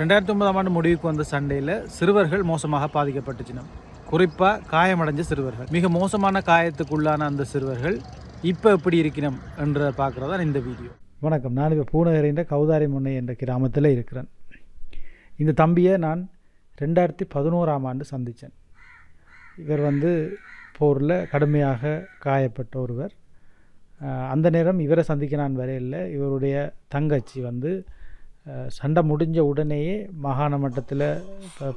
ரெண்டாயிரத்தி ஒன்பதாம் ஆண்டு முடிவுக்கு வந்த சண்டையில் சிறுவர்கள் மோசமாக பாதிக்கப்பட்டுச்சினம் குறிப்பாக காயமடைஞ்ச சிறுவர்கள். மிக மோசமான காயத்துக்குள்ளான அந்த சிறுவர்கள் இப்போ எப்படி இருக்கணும் என்ற பார்க்குறது தான் இந்த வீடியோ. வணக்கம். நான் இப்போ பூநகரின்ற கௌதாரி முன்னை என்ற கிராமத்தில் இருக்கிறேன். இந்த தம்பியை நான் ரெண்டாயிரத்தி பதினோராம் ஆண்டு சந்தித்தேன் இவர் வந்து போரில் கடுமையாக காயப்பட்ட ஒருவர். அந்த நேரம் இவரை சந்திக்க நான் வரையில்லை. இவருடைய தங்கச்சி வந்து சண்டை முடிஞ்ச உடனேயே மாகாண மட்டத்தில்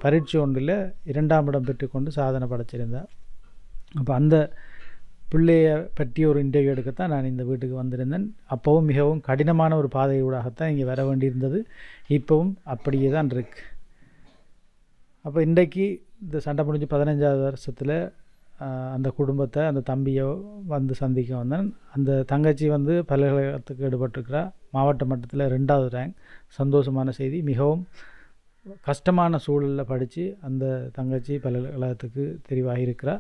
பரீட்சை ஒன்றில் இரண்டாம் இடம் பெற்றுக்கொண்டு சாதனை படைச்சிருந்தார். அப்போ அந்த பிள்ளைய பற்றி ஒரு இன்டர்வியூ எடுக்கத்தான் நான் இந்த வீட்டுக்கு வந்திருந்தேன். அப்போவும் மிகவும் கடினமான ஒரு பாதையூடாகத்தான் இங்கே வர வேண்டியிருந்தது. இப்போவும் அப்படியே தான் இருக்கு. அப்போ இன்றைக்கு இந்த சண்டை முடிஞ்சு பதினஞ்சாவது வருஷத்தில் அந்த குடும்பத்தை அந்த தம்பியை வந்து சந்திக்க வந்தேன். அந்த தங்கச்சி வந்து பல்கலைக்கழகத்துக்கு ஈடுபட்டிருக்கிறா. மாவட்ட மட்டத்தில் ரெண்டாவது ரேங்க் சந்தோஷமான செய்தி. மிகவும் கஷ்டமான சூழலில் படித்து அந்த தங்கச்சி பல்கலைக்கழகத்துக்கு தெரிவாகி இருக்கிறா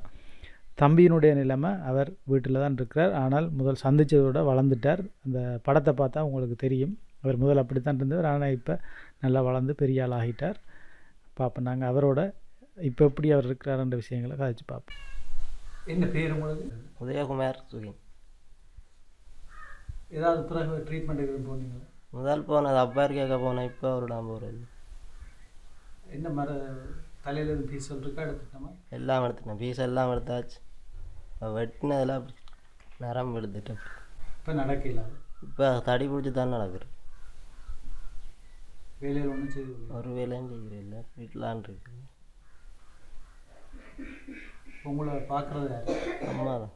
தம்பியினுடைய நிலைமை அவர் வீட்டில் தான் இருக்கிறார். ஆனால் முதல் சந்தித்ததோட வளர்ந்துட்டார். அந்த படத்தை பார்த்தா உங்களுக்கு தெரியும். அவர் முதல் அப்படித்தான் இருந்தவர். ஆனால் இப்போ நல்லா வளர்ந்து பெரிய ஆள் ஆகிட்டார். பார்ப்போம் நாங்கள் அவரோட இப்போ எப்படி அவர் இருக்கிறாருன்ற விஷயங்களை கதைச்சு பார்ப்போம் என்ன பேர் உங்களுக்கு? உதயகுமார் சுகின் ஏதாவது பிறகு ட்ரீட்மெண்ட் எதுவும் போனீங்களா? முதல் போனது அப்பார் கேட்க போனேன் இப்போ அவரிடம் போகிறது என்ன மர தலையில் எதுவும் பீஸ் இருக்கா? எடுத்துட்டோமா எல்லாம் எடுத்துட்டேன். பீஸ் எல்லாம் எடுத்தாச்சு. வெட்டினதில் நரம்பு எடுத்துட்டேன். இப்போ நடக்கல. இப்போ தடி பிடிச்சி தான் நடக்குது. வேலையில் ஒன்றும் செய்து ஒரு வேலையும் செய்கிறேன் இல்லை. வீட்டிலான் இருக்கு உங்களை பார்க்குறது அம்மா தான்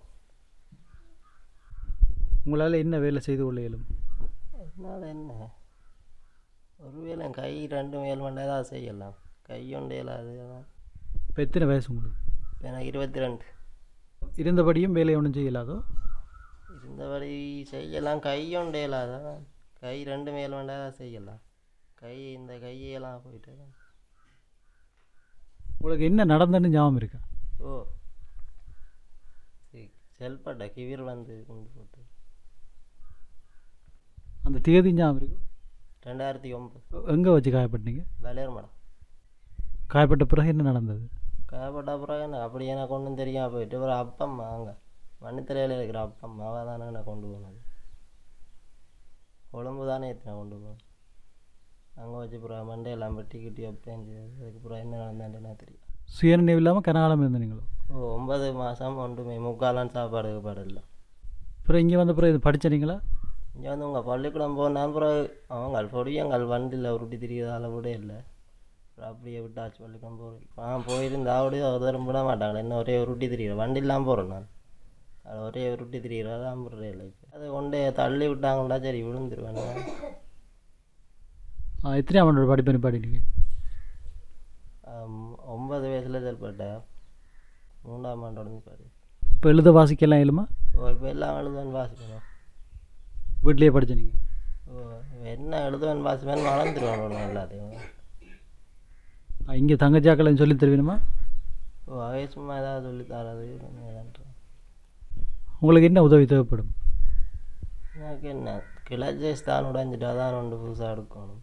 உங்களால் என்ன வேலை செய்து கொள்ள இயலும்? என்னால் என்ன? ஒரு வேலை கை ரெண்டு வேலை மட்டும் ஏதாவது செய்யலாம். கை ஒன்று இயலாது. இப்போ எத்தனை வயசு உங்களுக்கு? எனக்கு இருபத்தி ரெண்டு இருந்தபடியும் வேலையை ஒன்றும் செய்யலாதோ? இருந்தபடி செய்யலாம். கை ஒன்று இயலாதான் கை ரெண்டு மேல் வேண்டாம் ஏதாவது செய்யலாம். கை இந்த கையெல்லாம் போயிட்டு. உங்களுக்கு என்ன நடந்ததுன்னு ஞாபகம் இருக்கா? ஓ. சரி, செல்பட்ட கிவிர் வந்து கொண்டு போட்டு. அந்த தேதி ஞாபகம் இருக்கு? ரெண்டாயிரத்தி ஒம்பது எங்கே வச்சு காயப்பட்டீங்க? வளையர் மடம் காயப்பட்ட பிறகு என்ன நடந்தது? காயப்பட்ட அப்புறம் என்ன அப்படி எனக்கு ஒன்றும் தெரியாம போயிட்டு அப்புறம் அப்பம்மா அங்கே. மண்ணுத்திரையில் இருக்கிற அப்பம்மா அவள் தானே நான் கொண்டு போனது. கொழும்பு தானே எத்தனை கொண்டு போனேன் அங்கே வச்சு அப்புறம் மண்டையெல்லாம் வெட்டி கிட்டி அப்பேன் அதுக்கப்புறம் என்ன நடந்தேன்னு தெரியும் சுயநினைவு இல்லாமல் கனகாலம் இருந்தீங்களோ? ஓ ஒன்பது மாதம் ஒன்றுமே முக்காலாம் சாப்பாடு கீப்பாடு அப்புறம் இங்கே வந்த பிறகு இது படிச்சீங்களா இங்கே வந்து உங்கள் பள்ளிக்கூடம் போனால் பிறகு அவங்க பொடியங்கள் வண்டியில் உருட்டி திரிகிறதால கூட இல்லை அப்புறம் அப்படியே விட்டாச்சு பள்ளிக்கூடம் போகிறேன் நான் போயிருந்தா அப்படியே ஒரு தரம் விட மாட்டாங்களே என்ன ஒரே உருட்டி திரிகிறேன் வண்டிலாம் போகிறேன் நான் அது ஒரே உருட்டி திரிகிறதா போடுறே இல்லை அது கொண்டே தள்ளி விட்டாங்கன்னா சரி விழுந்துருவேன். எத்தனை ஆண்டோட படிப்பு பாடிட்டீங்க ஒன்பது வயசில் செயல்பட்டேன் மூன்றாம் ஆண்டோட பாரு இப்போ எழுத வாசிக்கலாம் இயலுமா ஓ இப்போ எல்லாம் எழுதுவேன் வாசிக்கணும் வீட்லேயே படிச்ச நீங்கள் என்ன எழுதுவேன் வாசிப்பேன் வளர்ந்துருவேன் எல்லாத்தையும். இங்கே தங்கச்சாக்கள்னு சொல்லி தருவீனுமா? சும்மா ஏதாவது சொல்லி தரது உங்களுக்கு என்ன உதவி தேவைப்படும்? எனக்கு என்ன கிளச்சேஸ் தான் உடைஞ்சிட்டா தான் ரெண்டு புதுசாக எடுக்கணும்.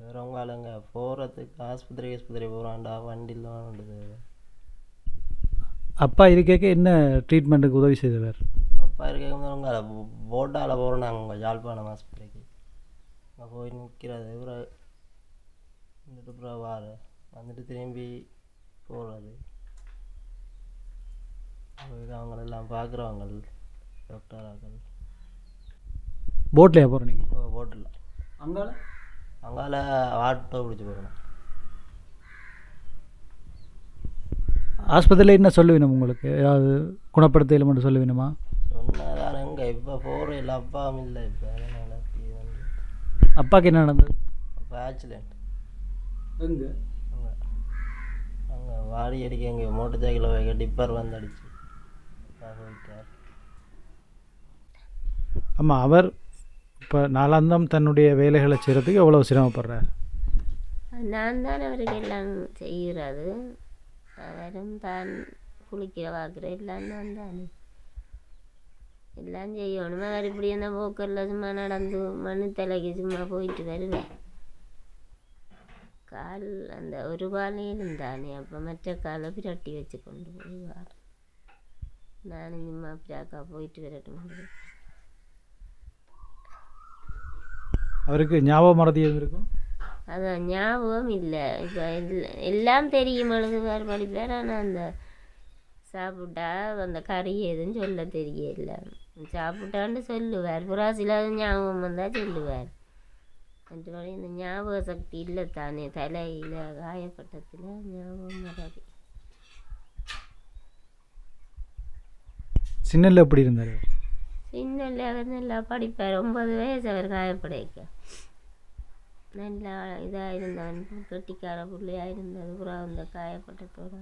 வேறு உங்களாங்க போகிறதுக்கு ஆஸ்பத்திரி ஆஸ்பத்திரி போகிறான்டா வண்டியில் வேணுது அப்பா இருக்கேக்க என்ன ட்ரீட்மெண்ட்டுக்கு உதவி செய்தவர்? அப்பா இருக்கும்போது உங்களை போட்டால் போகிறோம் நாங்கள் உங்கள் யாழ்ப்பாணம் ஆஸ்பத்திரிக்கு அங்கே போய் நிற்கிறது அப்புறம் வந்துட்டு அப்புறம் வார. வந்துட்டு திரும்பி போகிறது அவங்களெல்லாம் பார்க்குறவங்க டாக்டராக்கள் போட்லையா போகிறோம் நீங்கள் போட்டில் அங்கால? அங்கால ஆட்டோ பிடிச்சி போகணும். ஆஸ்பத்திரியில் என்ன சொல்லுவீனம் உங்களுக்கு? ஏதாவது குணப்படுத்தல மட்டும் சொல்லுவீனுமா? சொன்னதான் எங்கே இப்போ போகிற இல்லை அப்பாவும் இல்லை இப்போ அதனால அப்பாவுக்கு என்ன நடந்தது அப்போ ஆக்சிடெண்ட் எங்கே அங்கே அங்கே வாடி அடிக்க எங்கே மோட்டர் சைக்கிளில் வைக்க டிப்பர் வந்து அடிச்சு போயிட்டார் ஆமாம் அவர் இப்போ நாளாந்தம் தன்னுடைய வேலைகளை செய்கிறதுக்கு எவ்வளோ சிரமப்படுறார் நான் தான் அவருக்கு எல்லாம் செய்கிறது அவரும் தான் குளிக்கிற பார்க்குற எல்லாம் நான் தானே எல்லாம் செய்யணும் அவர் இப்படி அந்த போக்கில் சும்மா நடந்து மண்ணு தலைக்கு சும்மா போயிட்டு வருவேன் கால் அந்த ஒரு காலையிலும் தானே அப்போ மற்ற காலை பிரட்டி வச்சு கொண்டு போய்வார் நானும் சும்மா பிராக்கா போயிட்டு வரட்டும் அவருக்கு ஞாபக மறதி இருக்கும் அதான் ஞாபகம் இல்லை இப்போ எல்லாம் தெரியும் எழுதுவார் படிப்பார் ஆனால் அந்த சாப்பிட்டா அந்த கறி எதுவும் சொல்ல தெரியல சாப்பிட்டான்னு சொல்லுவார் புறாசில ஞாபகம் வந்தால் சொல்லுவார் மற்றபடி இந்த ஞாபக சக்தி இல்லை தானே தலையில் காயப்பட்டத்தில் ஞாபகம் வராது சின்னல எப்படி இருந்தார் அவர்? சின்ன நல்லா படிப்பார் ஒன்பது வயசு அவர் காயப்படைக்க நல்லா இதாக இருந்தவன் கெட்டிக்கார பிள்ளையாக இருந்தது புறா அந்த காயப்பட்டத்தோட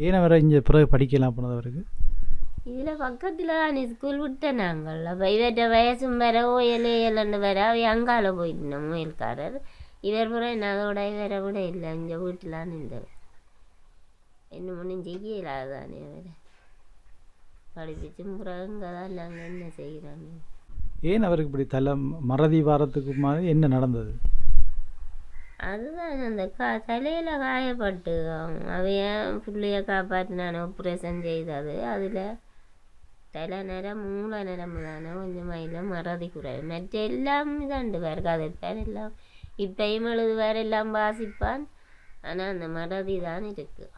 ஏன் அவரை இங்கே பிறகு படிக்கலாம் போனது அவருக்கு இதில் பக்கத்தில் தான் ஸ்கூல் விட்டேன் நாங்கள் அப்போ இவர்கிட்ட வயசும் வர ஓயல் ஏழண்டு வர அவ அங்கால போயிட்டோம் முயல்காரர் இவர் புற என்ன அதோட இவரை விட இல்லை இங்கே வீட்டிலான்னு இருந்தவர் என்ன ஒன்றும் செய்யலாதானே அவரை படிப்பிச்சும் பிறகு இங்கே தான் நாங்கள் என்ன செய்கிறோம் ஏன் அவருக்கு இப்படி தலை மறதி வாரத்துக்கு மாதிரி என்ன நடந்தது அதுதான் அந்த கா தலையில் காயப்பட்டு அவையன் பிள்ளைய காப்பாற்றினான ஆப்ரேஷன் செய்தது அதில் நிறம் தானே கொஞ்சம் மறதி குறைவு மற்ற எல்லாம் இதாண்டு வேறு கதைப்பார் எல்லாம் இப்பயும் எழுதுவார் எல்லாம் வாசிப்பான் ஆனால் அந்த மறதி தான் இருக்குது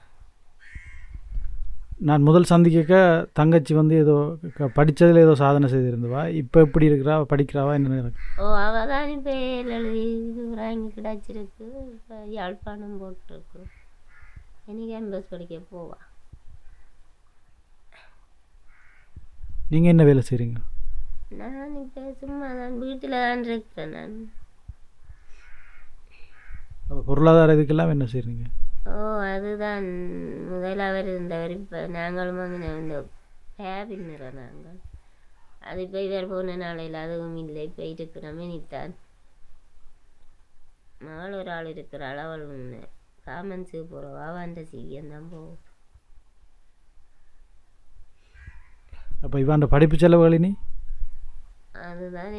நான் முதல் சந்திக்க தங்கச்சி வந்து ஏதோ படிச்சதுல ஏதோ சாதனை செய்திருந்தவா இப்போ எப்படி இருக்கிறா படிக்கிறாவா என்ன ஓ அவள் தான் இப்போ எழுதி வாங்கி கிடச்சிருக்கு யாழ்ப்பாணம் போட்டிருக்கு எனக்கு எம்பஸ் படிக்க போவா நீங்கள் என்ன வேலை செய்கிறீங்க நான் இப்போ சும்மா தான் வீட்டில் தான் இருக்கிறேன் நான். அப்ப பொருளாதார இதுக்கெல்லாம் என்ன செய்கிறீங்க ஓ அதுதான். முதல்ல அவர் இருந்தவர் இப்போ நாங்களும் வந்து இந்த கேபின்னுற நாங்கள். அது இப்போ இவர் போன நாளையில் அதுவும் இல்லை. இப்போ இருக்கிறோமே நித்தான் மகள் ஒரு ஆள் இருக்கிறாள். அவள் ஒன்று காமன்ஸுக்கு போகிறவா அவன்கிட்ட சீக்கிரம் தான் போவோம் அப்போ இவாண்ட படிப்பு செலவுகள் இனி அதுதான்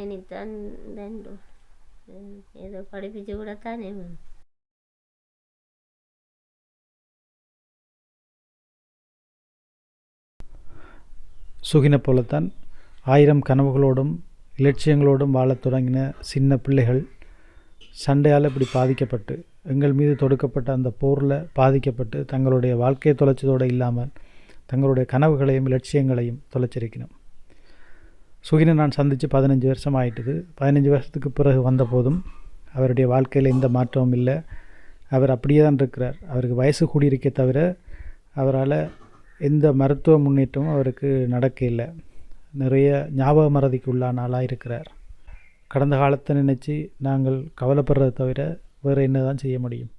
வேண்டும் ஏதோ படிப்பிச்சு கூட தானே சுகினை போலத்தான் ஆயிரம் கனவுகளோடும் இலட்சியங்களோடும் வாழத் தொடங்கின சின்ன பிள்ளைகள் சண்டையால் இப்படி பாதிக்கப்பட்டு எங்கள் மீது தொடுக்கப்பட்ட அந்த போரில் பாதிக்கப்பட்டு தங்களுடைய வாழ்க்கையை தொலைச்சதோடு இல்லாமல் தங்களுடைய கனவுகளையும் லட்சியங்களையும் தொலைச்சிருக்கணும். சுகினை நான் சந்தித்து பதினஞ்சு வருஷம் ஆயிட்டுது பதினஞ்சு வருஷத்துக்கு பிறகு வந்தபோதும் அவருடைய வாழ்க்கையில் எந்த மாற்றமும் இல்லை. அவர் அப்படியே தான் இருக்கிறார். அவருக்கு வயசு கூடியிருக்கே தவிர அவரால் எந்த மருத்துவ முன்னேற்றமும் அவருக்கு நடக்க இல்லை. நிறைய ஞாபக மறதிக்கு உள்ளான ஆளாக இருக்கிறார். கடந்த காலத்தை நினச்சி நாங்கள் கவலைப்படுறதை தவிர வேறு என்ன தான் செய்ய முடியும்?